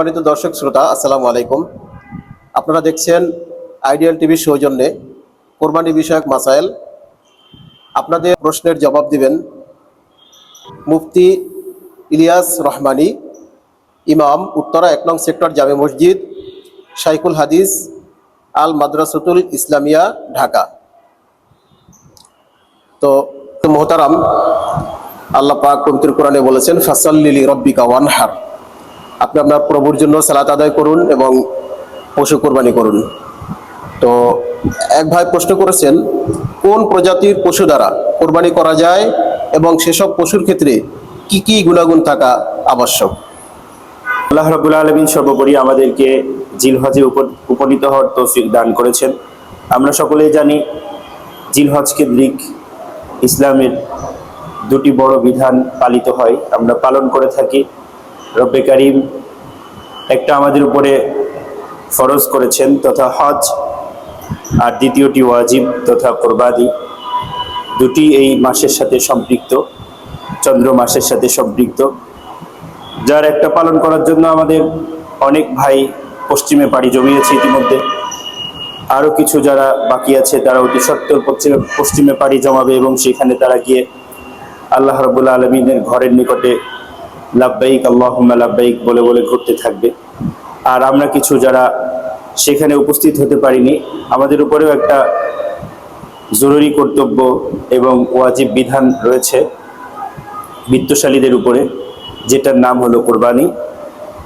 সম্মানিত দর্শক শ্রোতা, আসসালামু আলাইকুম। আপনারা দেখছেন আইডিয়াল টিভির সৌজন্যে কোরবানি বিষয়ক মাসাইল। আপনাদের প্রশ্নের জবাব দিবেন মুফতি ইলিয়াস রহমানি, ইমাম উত্তরা এক নং সেক্টর জামে মসজিদ শাইকুল হাদিস আল মাদ্রাসতুল ইসলামিয়া, ঢাকা। তো মোহতারাম, আল্লাহ পাক পবিত্র কোরআনে বলেছেন ফাসাল্লিলি রব্বিকা ওয়ানহার। আপনি আপনার প্রভুর জন্য সালাত আদায় করুন এবং পশু কোরবানি করুন। তো এক ভাই প্রশ্ন করেছেন, কোন প্রজাতির পশু দ্বারা কোরবানি করা যায় এবং সেসব পশুর ক্ষেত্রে কি কি গুণাগুণ থাকা আবশ্যক? আল্লাহ রাবুল আলমিন সর্বোপরি আমাদেরকে জিলহজে উপ- উপনীত হওয়ার তৌফিক দান করেছেন। আমরা সকলেই জানি, জিলহজ কেন্দ্রিক ইসলামের দুটি বড় বিধান পালিত হয়। আমরা পালন করে থাকি। রব্বে কারিম একটা আমাদের উপরে ফরজ করেছেন তথা হজ আর দ্বিতীয়টি ওয়াজিব তথা কোরবাদি দুটি এই মাসের সাথে সম্পৃক্ত, চন্দ্র মাসের সাথে সম্পৃক্ত। যার একটা পালন করার জন্য আমাদের অনেক ভাই পশ্চিমে পাড়ি জমিয়েছে ইতিমধ্যে। আরও কিছু যারা বাকি আছে, তারা অতি সত্তর পশ্চিমে পশ্চিমে পাড়ি জমাবে এবং সেখানে তারা গিয়ে আল্লাহ রবুল্লা আলমিনের ঘরের নিকটে লাভবাইক আল্লাহম্মা লাভবাইক বলে বলে ঘুরতে থাকবে। আর আমরা কিছু যারা সেখানে উপস্থিত হতে পারিনি, আমাদের উপরেও একটা জরুরি কর্তব্য এবং ওয়াজিব বিধান রয়েছে বিত্তশালীদের উপরে, যেটার নাম হলো কোরবানি।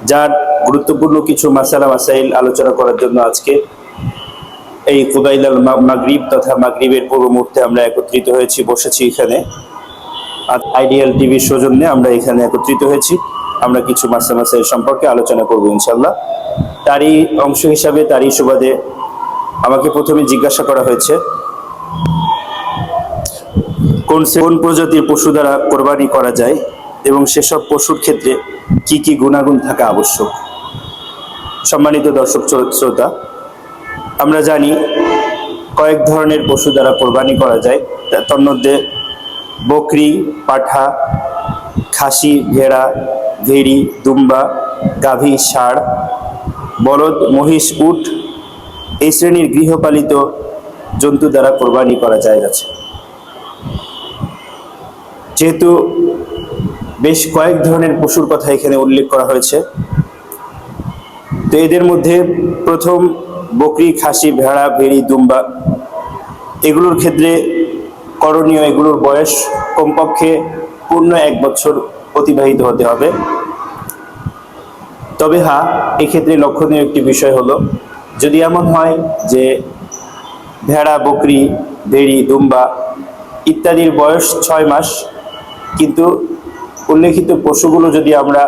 যার গুরুত্বপূর্ণ কিছু মাসালা, মাসাইল আলোচনা করার জন্য আজকে এই কুদাইলাল মাগরিব তথা মাগরিবের পূর্ব মুহূর্তে আমরা একত্রিত হয়েছি, বসেছি এখানে। আর আইডিয়াল টিভির সৌজন্যে আমরা এখানে একত্রিত হয়েছি। আমরা কিছু মাসা মাসে সম্পর্কে আলোচনা করব ইনশাল্লাহ তারই অংশ হিসাবে, তারই সুবাদে আমাকে প্রথমে জিজ্ঞাসা করা হয়েছে, কোন কোন প্রজাতির পশু দ্বারা কোরবানি করা যায় এবং সেসব পশুর ক্ষেত্রে কি কি গুণাগুণ থাকা আবশ্যক? সম্মানিত দর্শক শ্রো- শ্রোতা, আমরা জানি কয়েক ধরনের পশু দ্বারা কোরবানি করা যায়। তা- তার মধ্যে বকরি, পাঠা, খাসি, ভেড়া, ভেড়ি, দুম্বা, গাভী, ষাঁড়, বলদ, মহিষ, উট এই শ্রেণির গৃহপালিত জন্তু দ্বারা কোরবানি করা যায় আছে। যেহেতু বেশ কয়েক ধরনের পশুর কথা এখানে উল্লেখ করা হয়েছে, তো এদের মধ্যে প্রথম বকরি, খাসি, ভেড়া, ভেড়ি, দুম্বা, এগুলোর ক্ষেত্রে করণীয় এগুলোর বয়স কমপক্ষে পূর্ণ এক বছর অতিবাহিত হতে হবে। তবে হ্যাঁ এক্ষেত্রে লক্ষণীয় একটি বিষয় হলো, যদি এমন হয় যে ভেড়া, বকরি, ভেড়ি, দুম্বা ইত্যাদির বয়স ছয় মাস, কিন্তু উল্লেখিত পশুগুলো যদি আমরা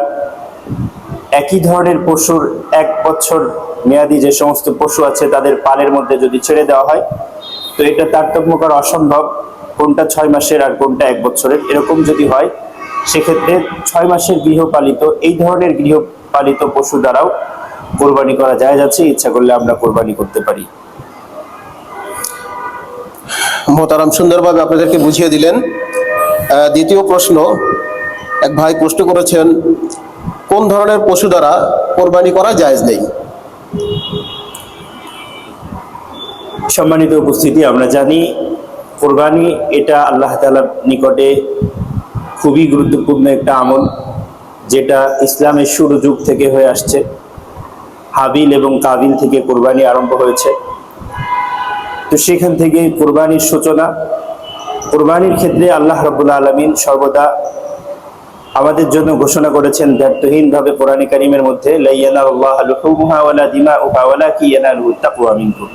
একই ধরনের পশুর এক বছর মেয়াদি যে সমস্ত পশু আছে তাদের পালের মধ্যে যদি ছেড়ে দেওয়া হয়, তো এটা তারতম্য করা অসম্ভব। কোনটা ছয় মাসের আর কোনটা এক বছরের এরকম যদি হয় সেক্ষেত্রে ছয় মাসের গৃহপালিত এই ধরনের গৃহপালিত পশু দ্বারাও কোরবানি করা যায় যাচ্ছে ইচ্ছা করলে আমরা কোরবানি করতে পারি। মোহতারাম সুন্দরভাবে আপনাদেরকে বুঝিয়ে দিলেন। দ্বিতীয় প্রশ্ন এক ভাই প্রশ্ন করেছেন কোন ধরনের পশু দ্বারা কোরবানি করা জায়েজ নেই? সম্মানিত উপস্থিতি আমরা জানি কোরবানি, এটা আল্লাহ তালার নিকটে খুবই গুরুত্বপূর্ণ একটা আমল, যেটা ইসলামের শুরু যুগ থেকে হয়ে আসছে। হাবিল এবং কাবিল থেকে কোরবানি আরম্ভ হয়েছে। তো সেখান থেকে কোরবানির সূচনা। কোরবানির ক্ষেত্রে আল্লাহ রবুল্লা আলমিন সর্বদা আমাদের জন্য ঘোষণা করেছেন ব্যর্থহীনভাবে কোরআন কারিমের মধ্যে দিমাউহা ওয়ালা কি তাকওয়া মিনকুম।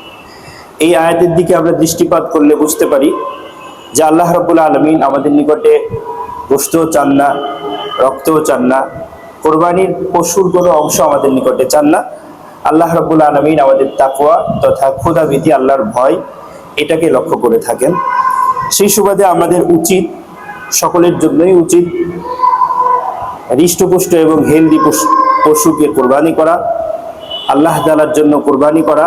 এই আয়াতের দিকে আমরা দৃষ্টিপাত করলে বুঝতে পারি যে আল্লাহ রবুল আলমিন আমাদের নিকটে গোস্তও চান না, রক্তও চান না, কোরবানির পশুর কোনো অংশ আমাদের নিকটে চান না। আল্লাহ রবুল আলমিন আমাদের তাকুয়া তথা ক্ষুধাভীতি আল্লাহর ভয় এটাকে লক্ষ্য করে থাকেন। সেই সুবাদে আমাদের উচিত, সকলের জন্যই উচিত হৃষ্টপুষ্ট এবং হেলদি পশুকে কোরবানি করা, আল্লাহ তালার জন্য কোরবানি করা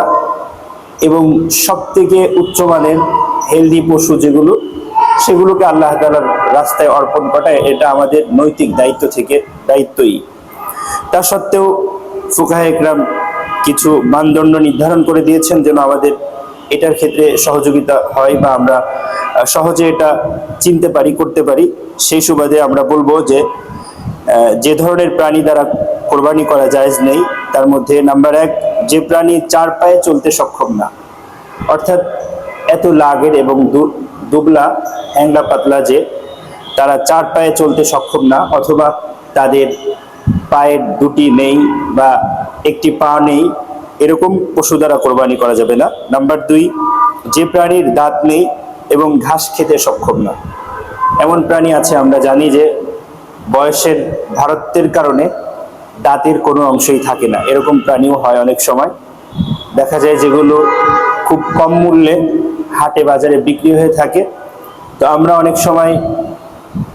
এবং সব থেকে উচ্চমানের হেলদি পশু যেগুলো, সেগুলোকে আল্লাহ তালার রাস্তায় অর্পণ করা এটা আমাদের নৈতিক দায়িত্ব থেকে দায়িত্বই। তা সত্ত্বেও ফুকাহ একরাম কিছু মানদণ্ড নির্ধারণ করে দিয়েছেন যেন আমাদের এটার ক্ষেত্রে সহযোগিতা হয় বা আমরা সহজে এটা চিনতে পারি, করতে পারি। সেই সুবাদে আমরা বলব যে যে ধরনের প্রাণী দ্বারা কোরবানি করা জায়েজ নেই, তার মধ্যে নাম্বার এক, যে প্রাণী চার পায়ে চলতে সক্ষম না, অর্থাৎ এত লাগের এবং দুবলা, হ্যাংলা পাতলা যে, তারা চার পায়ে চলতে সক্ষম না, অথবা তাদের পায়ের দুটি নেই বা একটি পা নেই, এরকম পশু দ্বারা কোরবানি করা যাবে না। নাম্বার দুই, যে প্রাণীর দাঁত নেই এবং ঘাস খেতে সক্ষম না, এমন প্রাণী আছে, আমরা জানি যে বয়সের ভারতের কারণে দাঁতের কোনো অংশই থাকে না। এরকম প্রাণীও হয় অনেক সময়। দেখা যায় যেগুলো খুব কম মূল্যে হাটে বাজারে বিক্রি হয়ে থাকে। তো আমরা অনেক সময়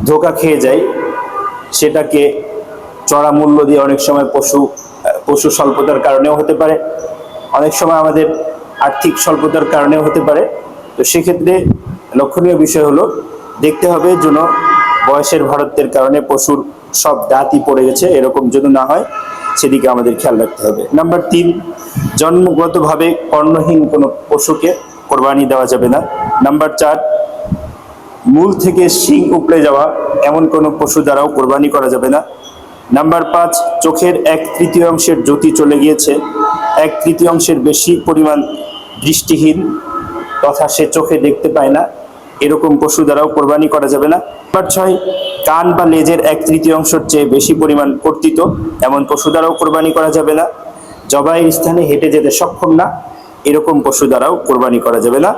ধোকা খেয়ে যাই। সেটাকে চড়া মূল্য দিয়ে অনেক সময় পশু পশু স্বল্পতার কারণেও হতে পারে। অনেক সময় আমাদের আর্থিক স্বল্পতার কারণেও হতে পারে। তো সেক্ষেত্রে লক্ষণীয় বিষয় হলো, দেখতে হবে যেন বয়সের ভারতের কারণে পশুর সব দাঁতই পড়ে গেছে, এরকম যেন না হয় সেদিকে আমাদের খেয়াল রাখতে হবে। নাম্বার তিন, জন্মগতভাবে কর্ণহীন কোনো পশুকে কোরবানি দেওয়া যাবে না। নাম্বার চার, মূল থেকে শিং উপড়ে যাওয়া এমন কোনো পশু দ্বারাও কোরবানি করা যাবে না। নাম্বার পাঁচ, চোখের এক তৃতীয়াংশের জ্যোতি চলে গিয়েছে। এক তৃতীয়াংশের বেশি পরিমাণ দৃষ্টিহীন, তথা সে চোখে দেখতে পায় না। এরকম পশু দ্বারাও কোরবানি করা যাবে না। নাম্বার ছয়, কান বা লেজের এক তৃতীয়াংশের চেয়ে বেশি পরিমাণ কর্তিত এমন পশু দ্বারাও কোরবানি করা যাবে না। জবাইয়ের স্থানে হেঁটে যেতে সক্ষম না, এরকম পশু দ্বারাও কোরবানি করা যাবে না।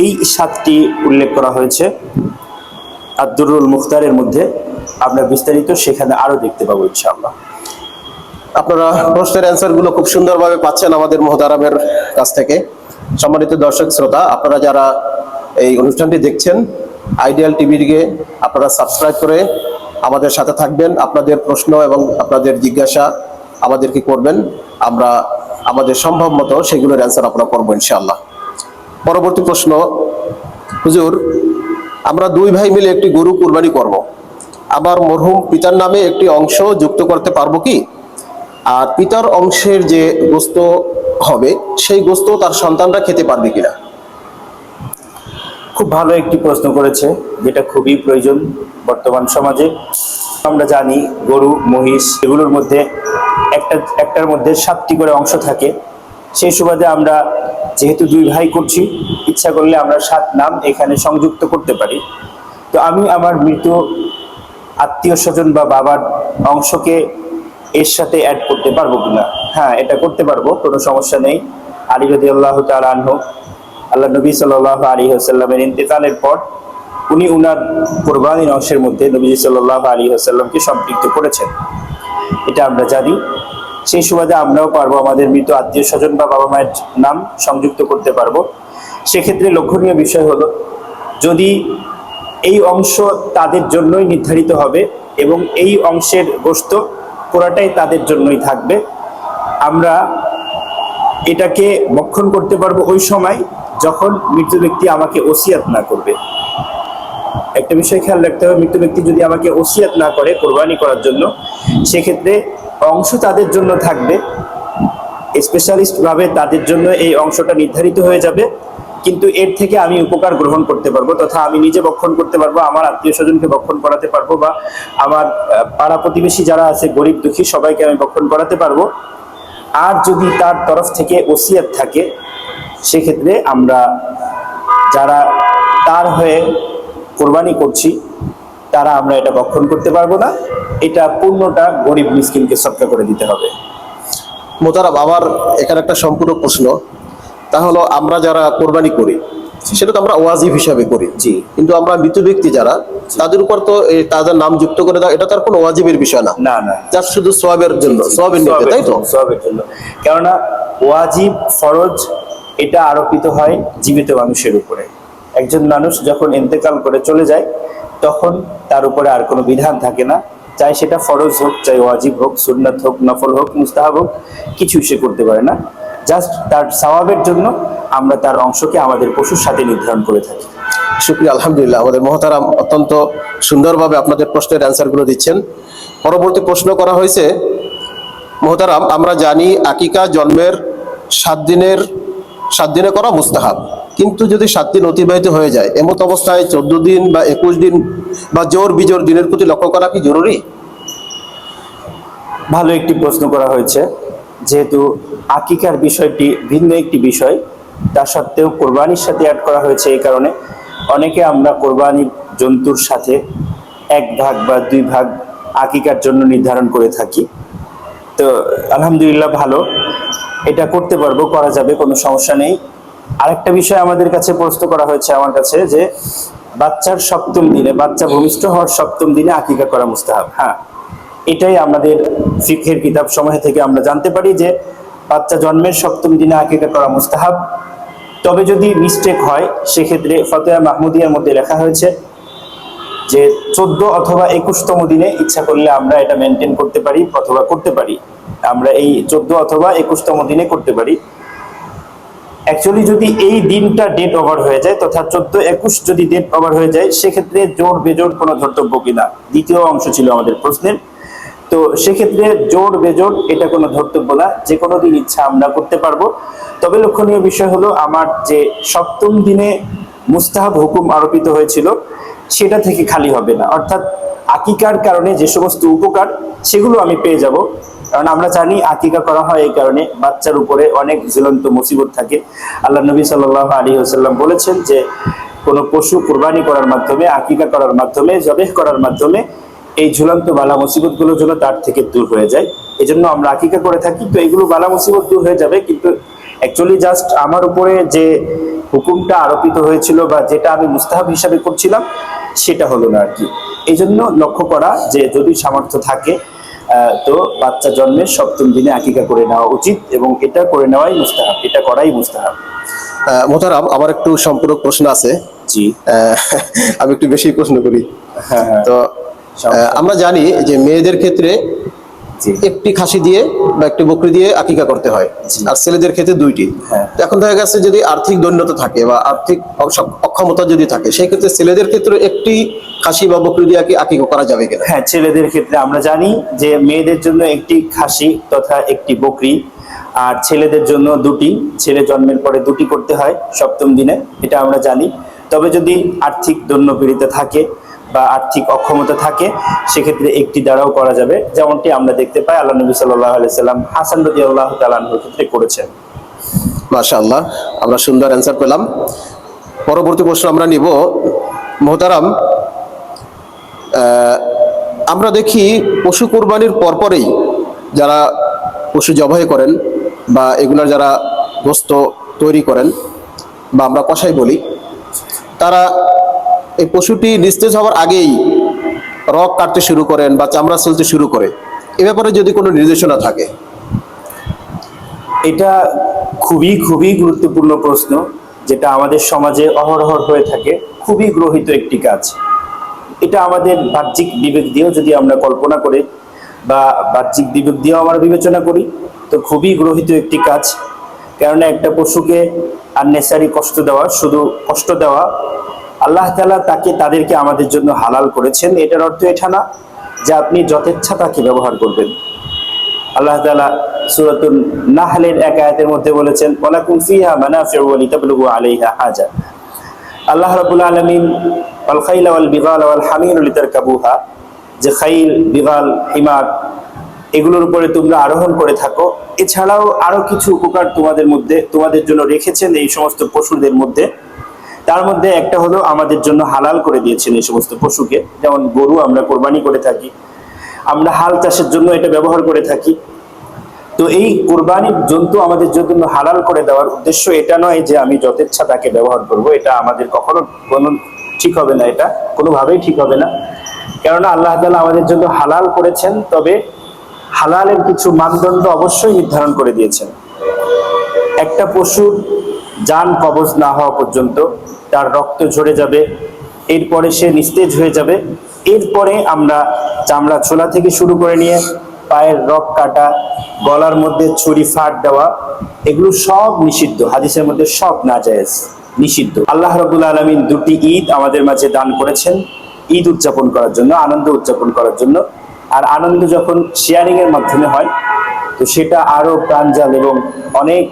এই সাতটি উল্লেখ করা হয়েছে। আব্দুরুল মুখতারের মধ্যে আমরা বিস্তারিত সেখানে আরও দেখতে পাবো ইনশাআল্লাহ। আপনারা প্রশ্নের অ্যান্সারগুলো খুব সুন্দরভাবে পাচ্ছেন আমাদের মহতারামের কাছ থেকে। সম্মানিত দর্শক, শ্রোতা, আপনারা যারা এই অনুষ্ঠানটি দেখছেন। আইডিয়াল টিভিকে আপনারা সাবস্ক্রাইব করে আমাদের সাথে থাকবেন, আপনাদের প্রশ্ন এবং আপনাদের জিজ্ঞাসা আমাদেরকে করবেন। আমরা আমাদের সম্ভব মতো সেগুলোর অ্যান্সার আমরা করব ইনশাআল্লাহ। পরবর্তী প্রশ্ন, হুজুর, আমরা দুই ভাই মিলে একটি গরু কুরবানি করব। আমার মরহুম পিতার নামে একটি অংশ যুক্ত করতে পারব কি? আর পিতার অংশের যে গোস্ত হবে, সেই গোস্ত তার সন্তানরা খেতে পারবে কিনা? খুব ভালো একটি প্রশ্ন করেছে, যেটা খুবই প্রয়োজন বর্তমান সমাজে। আমরা জানি গরু, মহিষ, এগুলোর মধ্যে একটা, একটার মধ্যে সাতটি করে অংশ থাকে। সেই সুবাদে আমরা যেহেতু দুই ভাই করছি, ইচ্ছা করলে আমরা সাত নাম এখানে সংযুক্ত করতে পারি। তো আমি আমার মৃত আত্মীয় স্বজন বা বাবার অংশকে এর সাথে অ্যাড করতে পারব কিনা? হ্যাঁ এটা করতে পারব, কোনো সমস্যা নেই। আলী রদি আল্লাহ তালাহ আল্লাহ নবী সাল্লাহ আলী আসাল্লামের ইন্তেকালের পর উনি উনার কোরবানির অংশের মধ্যে নবী সাল্লাহ আলী আসাল্লামকে সম্পৃক্ত করেছেন। এটা আমরা জানি। সেই সুবাদে আমরাও পারব আমাদের মৃত আত্মীয় স্বজন বা বাবা মায়ের নাম সংযুক্ত করতে পারব। সেক্ষেত্রে লক্ষণীয় বিষয় হলো, যদি এই অংশ তাদের জন্যই নির্ধারিত হবে এবং এই অংশের গোস্ত পুরাটাই তাদের জন্যই থাকবে, আমরা এটাকে বক্ষণ করতে পারব ওই সময় যখন মৃত ব্যক্তি আমাকে ওসিয়াত না করবে। একটা বিষয় খেয়াল রাখতে হবে মৃত ব্যক্তি যদি আমাকে ওসিয়াত না করে কোরবানি করার জন্য, সেক্ষেত্রে অংশ তাদের জন্য থাকবে। স্পেশালিস্ট ভাবে তাদের জন্য এই অংশটা নির্ধারিত হয়ে যাবে, কিন্তু এর থেকে আমি উপকার গ্রহণ করতে পারব তথা আমি নিজে বক্ষণ করতে পারব, আমার আত্মীয় স্বজনকে বক্ষণ করাতে পারব বা আমার পাড়া প্রতিবেশী যারা আছে, গরিব দুঃখী, সবাইকে আমি বক্ষণ করাতে পারব। আর যদি তার তরফ থেকে ওসিয়াত থাকে, সেক্ষেত্রে আমরা যারা তার হয়ে কোরবানি করছি, তারা আমরা এটা বক্ষণ করতে পারব না। এটা পূর্ণটা গরিব মিসকিনকে সবকা করে দিতে হবে। মোতারাব, আমার এখানে একটা সম্পূর্ণ প্রশ্ন। তা হলো, আমরা যারা কোরবানি করি সেটা তো আমরা ওয়াজিব হিসাবে করি। জি। কিন্তু আমরা মৃত ব্যক্তি যারা তাদের উপর তো তাদের নাম যুক্ত করে দেওয়া এটা তার কোনো ওয়াজিবের বিষয় না। না না। শুধু সোয়াবের জন্য সোয়াবের নিতে তাই তো? সবের জন্য। কেননা ওয়াজিব ফরজ এটা আরোপিত হয় জীবিত মানুষের উপরে। একজন মানুষ যখন ইন্তেকাল করে চলে যায় তখন তার উপরে আর কোনো বিধান থাকে না। চাই সেটা ফরজ হোক চাই ওয়াজিব হোক সুন্নাত হোক নফল হোক মুস্তাহাব হোক কিছুই সে করতে পারে না। জাস্ট তার সওয়াবের জন্য আমরা তার অংশকে আমাদের পশুর সাথে নির্ধারণ করে থাকি। শুক্রিয়া আলহামদুলিল্লাহ। আমাদের মহতারাম অত্যন্ত সুন্দরভাবে আপনাদের প্রশ্নের অ্যান্সারগুলো দিচ্ছেন। পরবর্তী প্রশ্ন করা হয়েছে মহতারাম আমরা জানি আকিকা জন্মের সাত দিনের সাত দিনে করা মুস্তাহাব। কিন্তু যদি সাত দিন অতিবাহিত হয়ে যায় এমত অবস্থায় চোদ্দ দিন বা একুশ দিন বা জোর বিজোর দিনের প্রতি লক্ষ্য করা কি জরুরি? ভালো একটি প্রশ্ন করা হয়েছে। যেহেতু আকিকার বিষয়টি ভিন্ন একটি বিষয়, তা সত্ত্বেও কোরবানির সাথে অ্যাড করা হয়েছে এই কারণে। অনেকে আমরা কোরবানির জন্তুর সাথে এক ভাগ বা দুই ভাগ আকিকার জন্য নির্ধারণ করে থাকি। তো আলহামদুলিল্লাহ ভালো। এটা করতে পারব, করা যাবে, কোনো সমস্যা নেই। আরেকটা বিষয় আমাদের কাছে প্রশ্ন করা হয়েছে আমার কাছে যে, বাচ্চার সপ্তম দিনে, বাচ্চা ভূমিষ্ঠ হওয়ার সপ্তম দিনে আকিকা করা মুস্তাহাব। হ্যাঁ। এটাই আমাদের শিক্ষের কিতাব সমূহ থেকে আমরা জানতে পারি যে বাচ্চা জন্মের সপ্তম দিনে আকিকা করা মুস্তাহাব। তবে যদি মিস্টেক হয়, সেক্ষেত্রে ফতেয়া মাহমুদিয়ার মধ্যে লেখা হয়েছে যে চোদ্দ অথবা একুশতম দিনে ইচ্ছা করলে আমরা এটা মেনটেন করতে পারি অথবা করতে পারি। আমরা এই চোদ্দ অথবা একুশতম দিনে করতে পারি। অ্যাকচুয়ালি যদি এই দিনটা ডেট ওভার হয়ে যায়, তথা চোদ্দ একুশ যদি ডেট ওভার হয়ে যায়, সেক্ষেত্রে জোর বেজোর কোনো ধর্তব্য কিনা? দ্বিতীয় অংশ ছিল আমাদের প্রশ্নের। তো সেক্ষেত্রে জোর বেজোর এটা কোনো ধর্তব্য না যে কোনো দিন ইচ্ছা আমরা করতে পারব। তবে লক্ষণীয় বিষয় হলো আমার যে সপ্তম দিনে মুস্তাহাব হুকুম আরোপিত হয়েছিল, সেটা থেকে খালি হবে না। অর্থাৎ আকিকার কারণে যে সমস্ত উপকার, সেগুলো আমি পেয়ে যাব। কারণ আমরা জানি আকিকা করা হয় এই কারণে বাচ্চার উপরে অনেক ঝুলন্ত মুসিবত থাকে। আল্লাহ নবী সাল্লাহ আলী আসাল্লাম বলেছেন যে, কোনো পশু কোরবানি করার মাধ্যমে, আকিকা করার মাধ্যমে, জবেহ করার মাধ্যমে এই ঝুলন্ত বালা মুসিবতগুলো যেন তার থেকে দূর হয়ে যায়। এই জন্য আমরা আকিকা করে থাকি তো এগুলো বালা মুসিবত দূর হয়ে যাবে কিন্তু অ্যাকচুয়ালি জাস্ট আমার উপরে যে হুকুমটা আরোপিত হয়েছিল বা যেটা আমি মুস্তাহাব হিসাবে করছিলাম সেটা হলো না আর কি এই জন্য লক্ষ্য করা যে যদি সামর্থ্য থাকে তো বাচ্চা জন্মের সপ্তম দিনে আকিকা করে নেওয়া উচিত এবং এটা করে নেওয়াই মুস্তাহাব এটা করাই মুস্তাহাব। আহ, মোহতারাম আমার একটু সম্পূরক প্রশ্ন আছে। জি। আমি একটু বেশি প্রশ্ন করি। হ্যাঁ হ্যাঁ। তো আমরা জানি যে মেয়েদের ক্ষেত্রে একটি খাসি দিয়ে বা একটি বকরি দিয়ে আকিকা করতে হয় আর ছেলেদের ক্ষেত্রে দুইটি। হ্যাঁ। এখন দেখা গেছে যদি আর্থিক দৈন্যতা থাকে বা আর্থিক অক্ষমতা যদি থাকে সেই ক্ষেত্রে ছেলেদের ক্ষেত্রে একটি খাসি বা বকরি দিয়ে আকিকা করা যাবে কিনা? হ্যাঁ ছেলেদের ক্ষেত্রে আমরা জানি যে মেয়েদের জন্য একটি খাসি তথা একটি বকরি আর ছেলেদের জন্য দুটি। ছেলে জন্মের পরে দুটি করতে হয় সপ্তম দিনে এটা আমরা জানি। তবে যদি আর্থিক দৈন্যপীড়িতা থাকে বা আর্থিক অক্ষমতা থাকে, সেক্ষেত্রে একটি দ্বারাও করা যাবে। যেমনটি আমরা দেখতে পাই, আল্লাহ নবী সাল্লাহ আলাইসাল্লাম হাসান রদি আল্লাহ তালাহুর ক্ষেত্রে করেছেন। মাশাআল্লাহ, আমরা সুন্দর অ্যান্সার পেলাম। পরবর্তী প্রশ্ন আমরা নিব, মোহতারাম আমরা দেখি পশু কোরবানির পরপরেই যারা পশু জবাই করেন বা এগুলার যারা গোস্ত তৈরি করেন বা আমরা কষাই বলি, তারা এই পশুটি নিস্তেজ হওয়ার আগেই রক কাটতে শুরু করেন বা চামড়া চলতে শুরু করে। এ ব্যাপারে যদি কোনো নির্দেশনা থাকে। এটা খুবই খুবই গুরুত্বপূর্ণ প্রশ্ন, যেটা আমাদের সমাজে অহরহ হয়ে থাকে। খুবই গ্রহিত একটি কাজ। এটা আমাদের বাহ্যিক বিবেক দিয়েও যদি আমরা কল্পনা করি বা বাহ্যিক বিবেক দিয়েও আমরা বিবেচনা করি, তো খুবই গ্রহিত একটি কাজ। কেননা একটা পশুকে আননেসারি কষ্ট দেওয়া, শুধু কষ্ট দেওয়া আল্লাহ তালা তাকে তাদেরকে আমাদের জন্য হালাল করেছেন। এটার অর্থ এটা না যে আপনি যথেচ্ছা তাকে ব্যবহার করবেন। আল্লাহ তালা সূরাতুন নাহলের এক আয়াতের মধ্যে বলেছেন, ওয়ালাকুম ফিহা মানাফিউ লিতাবলুগু আলাইহা হাজা। আল্লাহ রাব্বুল আলামিন, ওয়াল খাইলা ওয়াল বিগাল ওয়াল হামির লিতারকাবুহা। যে খাইল, বিগাল হিমার এগুলোর উপরে তোমরা আরোহণ করে থাকো। এছাড়াও আরও কিছু উপকার তোমাদের মধ্যে, তোমাদের জন্য রেখেছেন এই সমস্ত পশুদের মধ্যে। তার মধ্যে একটা হলো আমাদের জন্য হালাল করে দিয়েছেন এই সমস্ত পশুকে। যেমন গরু আমরা কোরবানি করে থাকি, আমরা হাল চাষের জন্য এটা ব্যবহার করে থাকি। তো এই কোরবানির জন্তু আমাদের জন্য হালাল করে দেওয়ার উদ্দেশ্য এটা নয় যে আমি যথেচ্ছা তাকে ব্যবহার করব, এটা আমাদের কখনো কোনো ঠিক হবে না, এটা কোনোভাবেই ঠিক হবে না। কেননা আল্লাহ তাআলা আমাদের জন্য হালাল করেছেন, তবে হালালের কিছু মানদণ্ড অবশ্যই নির্ধারণ করে দিয়েছেন। একটা পশুর যান কবজ না হওয়া পর্যন্ত তার রক্ত ঝরে যাবে। এরপরে সে নিস্তেজ হয়ে যাবে। এরপরে আমরা চামড়া ছোলা থেকে শুরু করে নিয়ে পায়ের রক কাটা, গলার মধ্যে ছুরি ফাট দেওয়া, এগুলো সব নিষিদ্ধ। হাদিসের মধ্যে সব না নাজায়েজ, নিষিদ্ধ। আল্লাহ রবুল আলমিন দুটি ঈদ আমাদের মাঝে দান করেছেন। ঈদ উদযাপন করার জন্য, আনন্দ উদযাপন করার জন্য। আর আনন্দ যখন শেয়ারিং এর মাধ্যমে হয়, তো সেটা আরও প্রাঞ্জল এবং অনেক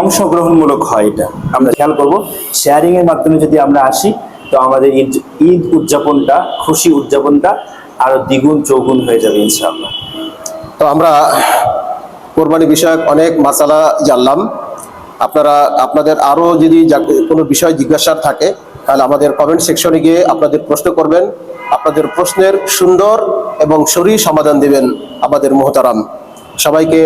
অংশগ্রহণমূলক হয় এটা। আমরা খেয়াল করব শেয়ারিং এর মাধ্যমে যদি আমরা আসি, তো আমাদের ঈদ ঈদ উদযাপনটা, খুশি উদযাপনটা আরও দ্বিগুণ, চৌগুণ হয়ে যাবে ইনশাআল্লাহ। তো আমরা কোরবানি বিষয়ক অনেক মাসালা জানলাম। আপনারা, আপনাদের আরও যদি কোনো বিষয় জিজ্ঞাসা থাকে, তাহলে আমাদের কমেন্ট সেকশনে গিয়ে আপনাদের প্রশ্ন করবেন। আপনাদের প্রশ্নের সুন্দর এবং সরি সমাধান দিবেন আমাদের মোহতারাম। সবাইকে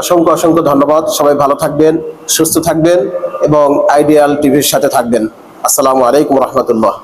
অসংখ্য অসংখ্য ধন্যবাদ। সবাই ভালো থাকবেন, সুস্থ থাকবেন এবং আইডিয়াল টিভির সাথে থাকবেন। আসসালামু আলাইকুম রহমতুল্লাহ।